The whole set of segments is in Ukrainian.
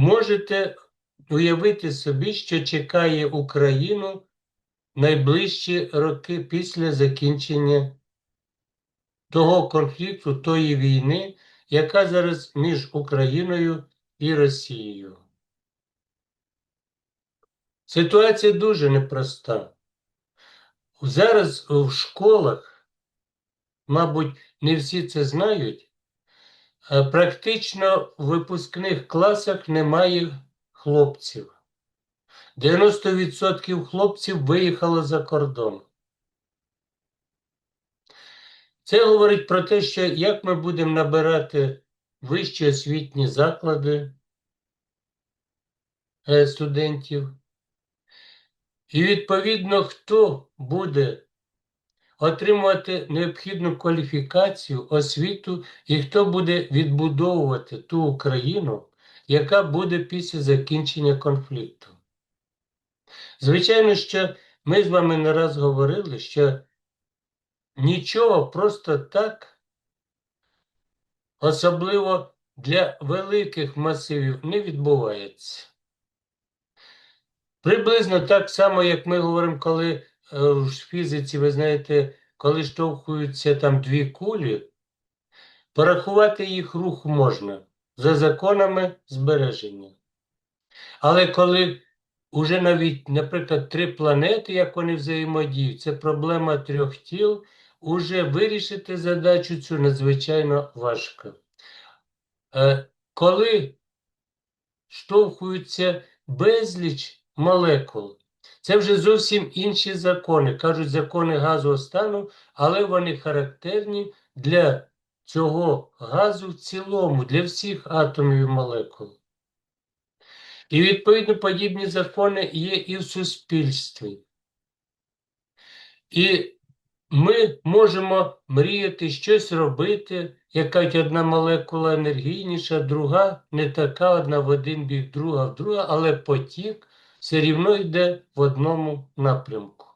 можете уявити собі, що чекає Україну найближчі роки після закінчення того конфлікту, тої війни, яка зараз між Україною і Росією. Ситуація дуже непроста. Зараз в школах, мабуть, не всі це знають, практично в випускних класах немає хлопців. 90% хлопців виїхало за кордон. Це говорить про те, що як ми будемо набирати вищі освітні заклади е, студентів, і відповідно, хто буде отримувати необхідну кваліфікацію, освіту, і хто буде відбудовувати ту Україну, яка буде після закінчення конфлікту. Звичайно, що ми з вами не раз говорили, що нічого просто так, особливо для великих масивів, не відбувається. Приблизно так само, як ми говоримо, коли е, в фізиці, ви знаєте, коли штовхуються там дві кулі, порахувати їх рух можна за законами збереження. Але коли уже навіть, наприклад, три планети, як вони взаємодіють, це проблема трьох тіл, уже вирішити задачу цю надзвичайно важко. Е, Коли штовхуються безліч молекул, це вже зовсім інші закони, кажуть закони газового стану, але вони характерні для цього газу в цілому, для всіх атомів і молекул. І відповідно подібні закони є і в суспільстві. І ми можемо мріяти щось робити, яка одна молекула енергійніша, друга не така, одна в один бік, друга в друга, але потік все рівно йде в одному напрямку.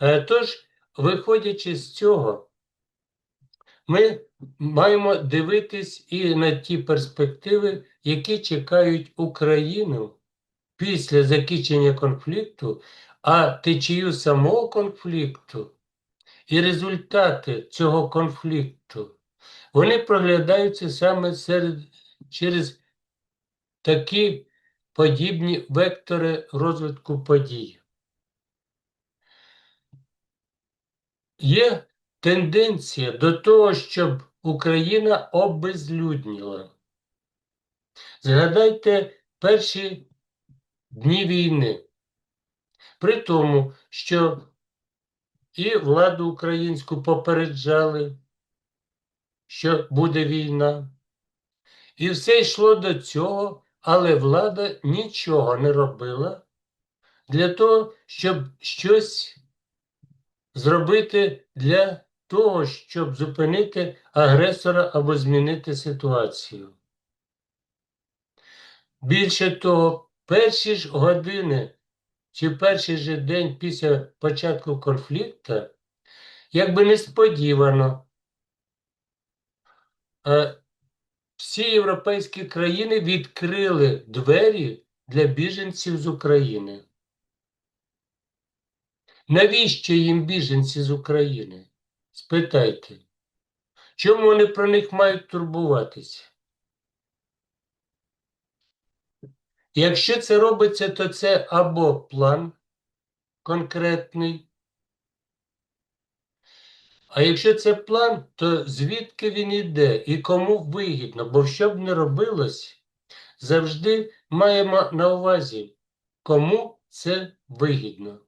Е, Тож, виходячи з цього, ми маємо дивитись і на ті перспективи, які чекають Україну після закінчення конфлікту, а течію самого конфлікту і результати цього конфлікту, вони проглядаються саме серед, через такі подібні вектори розвитку подій. Є тенденція до того, щоб Україна обезлюдніла. Згадайте перші дні війни. При тому, що і владу українську попереджали, що буде війна. І все йшло до цього, але влада нічого не робила для того, щоб щось зробити для того, щоб зупинити агресора або змінити ситуацію. Більше того, перші ж години чи перший же день після початку конфлікту, якби несподівано, е, всі європейські країни відкрили двері для біженців з України. Навіщо їм біженці з України? Спитайте. Чому вони про них мають турбуватися? Якщо це робиться, то це або план конкретний. А якщо це план, то звідки він іде і кому вигідно? Бо що б не робилось, завжди маємо на увазі, кому це вигідно.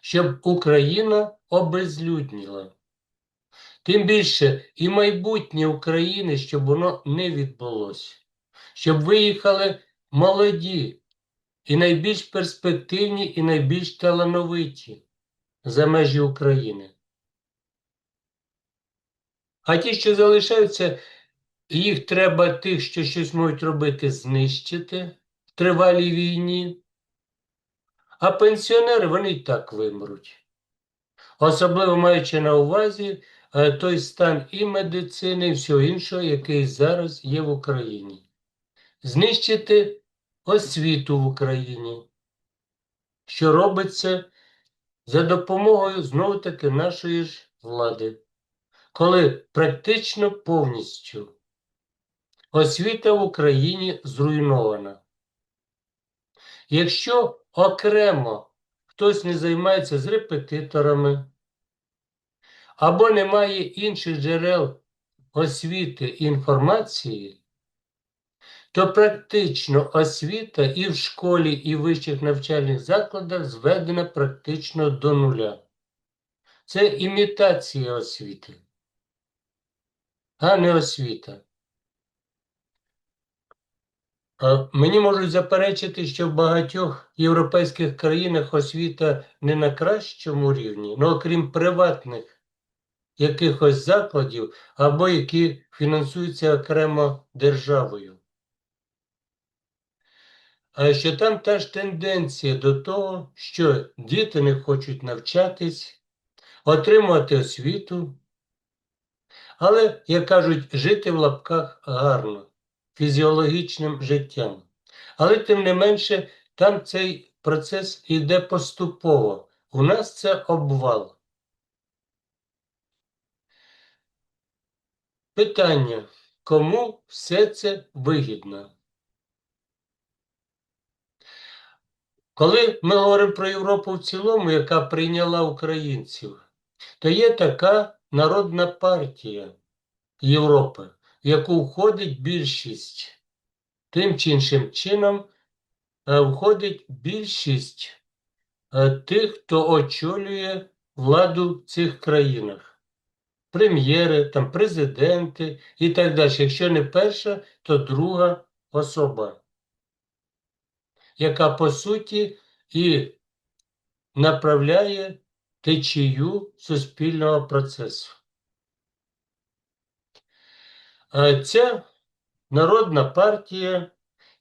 Щоб Україна обезлюдніла. Тим більше і майбутнє України, щоб воно не відбулося. Щоб виїхали молоді, і найбільш перспективні, і найбільш талановиті за межі України. А ті, що залишаються, їх треба тих, що щось можуть робити, знищити в тривалій війні. А пенсіонери вони і так вимруть. Особливо маючи на увазі е, той стан і медицини, і всього іншого, який зараз є в Україні. знищити освіту в Україні, що робиться за допомогою знову таки нашої ж влади, коли практично повністю освіта в Україні зруйнована. Якщо окремо хтось не займається з репетиторами або немає інших джерел освіти і інформації, то практично освіта і в школі, і в вищих навчальних закладах зведена практично до нуля. Це імітація освіти, а не освіта. Е, Мені можуть заперечити, що в багатьох європейських країнах освіта не на кращому рівні, ну окрім приватних якихось закладів або які фінансуються окремо державою. А що там теж тенденція до того, що діти не хочуть навчатись, отримувати освіту, але, як кажуть, жити в лапках гарно, фізіологічним життям. Але тим не менше, там цей процес йде поступово. У нас це обвал. Питання, кому все це вигідно? Коли ми говоримо про Європу в цілому, яка прийняла українців, то є така народна партія Європи, в яку входить більшість, тим чи іншим чином е, входить більшість е, тих, хто очолює владу в цих країнах. Прем'єри, там, президенти і так далі. Якщо не перша, то друга особа, яка по суті і направляє течію суспільного процесу. Ця народна партія,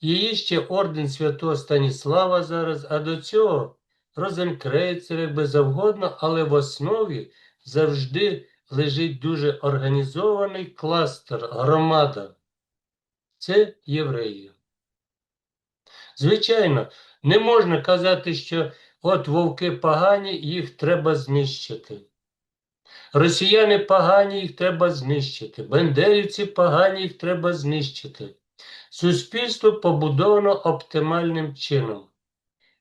її ще орден святого Станіслава зараз, а до цього Розенкрейцер, якби завгодно, але в основі завжди лежить дуже організований кластер, громада. Це євреї. Звичайно, не можна казати, що от вовки погані, їх треба знищити. Росіяни погані, їх треба знищити. Бендерівці погані, їх треба знищити. Суспільство побудовано оптимальним чином.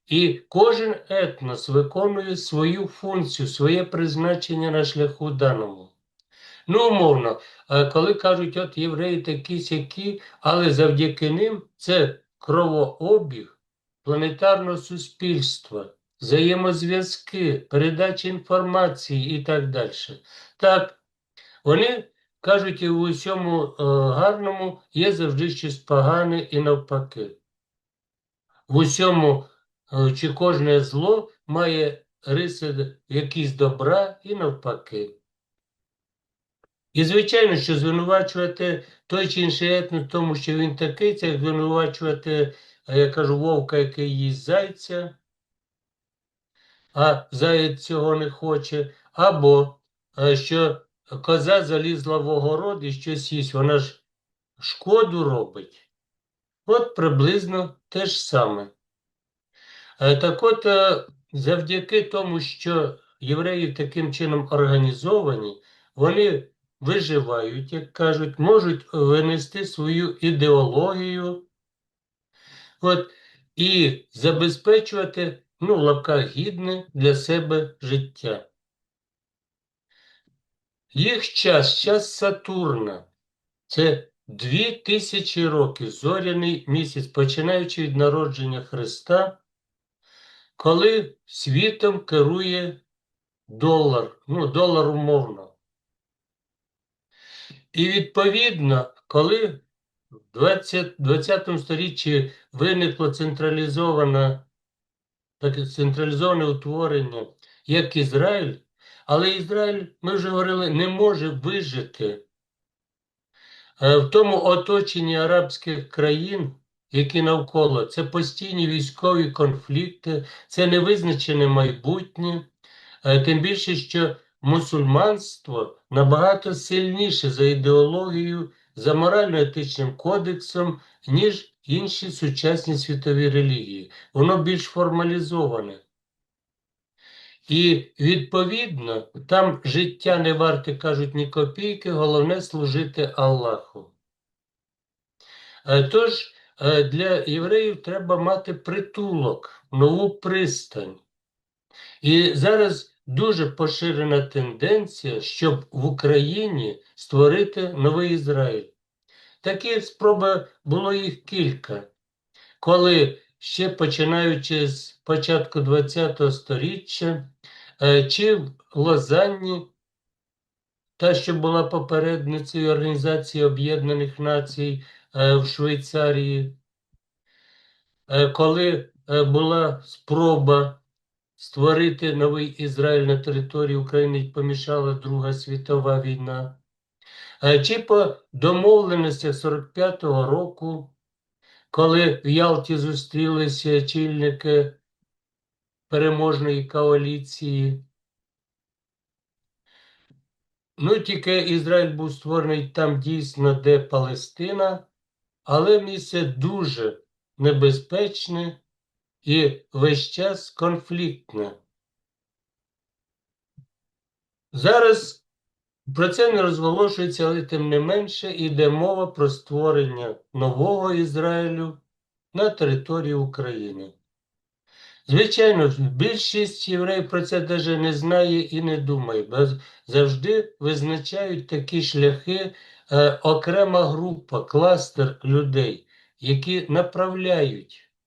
І кожен етнос виконує свою функцію, своє призначення на шляху даному. Ну, умовно, коли кажуть, от євреї такі сякі, але завдяки ним це кровообіг планетарного суспільства, взаємозв'язки, передача інформації і так далі. Так, вони кажуть, і в усьому е, гарному є завжди щось погане і навпаки. В усьому е, чи кожне зло має риси якісь добра і навпаки. І, звичайно, що звинувачувати той чи інший етнос тому, що він такий, це як звинувачувати, я кажу, вовка, який їсть зайця, а заєць цього не хоче, або що коза залізла в огород і щось їсть, вона ж шкоду робить. От приблизно те ж саме. Так от, завдяки тому, що євреї таким чином організовані, вони виживають, як кажуть, можуть винести свою ідеологію от, і забезпечувати, ну, в лапках гідне для себе життя. Їх час, час Сатурна, це дві тисячі років, зоряний місяць, починаючи від народження Христа, коли світом керує долар, ну, долар умовно. І відповідно, коли в 20, 20 сторіччі виникло централізоване, таке централізоване утворення, як Ізраїль, але Ізраїль, ми вже говорили, не може вижити. Е, в тому оточенні арабських країн, які навколо, це постійні військові конфлікти, це невизначене майбутнє, е, тим більше, що мусульманство набагато сильніше за ідеологію, за морально-етичним кодексом, ніж інші сучасні світові релігії. Воно більш формалізоване. І відповідно там життя не варте, кажуть, ні копійки, головне служити Аллаху. Е, Тож е, для євреїв треба мати притулок, нову пристань. І зараз дуже поширена тенденція, щоб в Україні створити новий Ізраїль. Такі спроби було їх кілька, коли ще починаючи з початку ХХ століття, е, чи в Лозанні, та, що була попередницею Організації Об'єднаних Націй е, в Швейцарії, е, коли була спроба створити новий Ізраїль на території України помішала Друга світова війна, чи по домовленостях 45-го року, коли в Ялті зустрілися чільники переможної коаліції. Ну, тільки Ізраїль був створений там дійсно, де Палестина, але місце дуже небезпечне і весь час конфліктне. Зараз про це не розголошується, але тим не менше йде мова про створення нового Ізраїлю на території України. Звичайно, більшість євреїв про це навіть не знає і не думає, бо завжди визначають такі шляхи е, окрема група, кластер людей, які направляють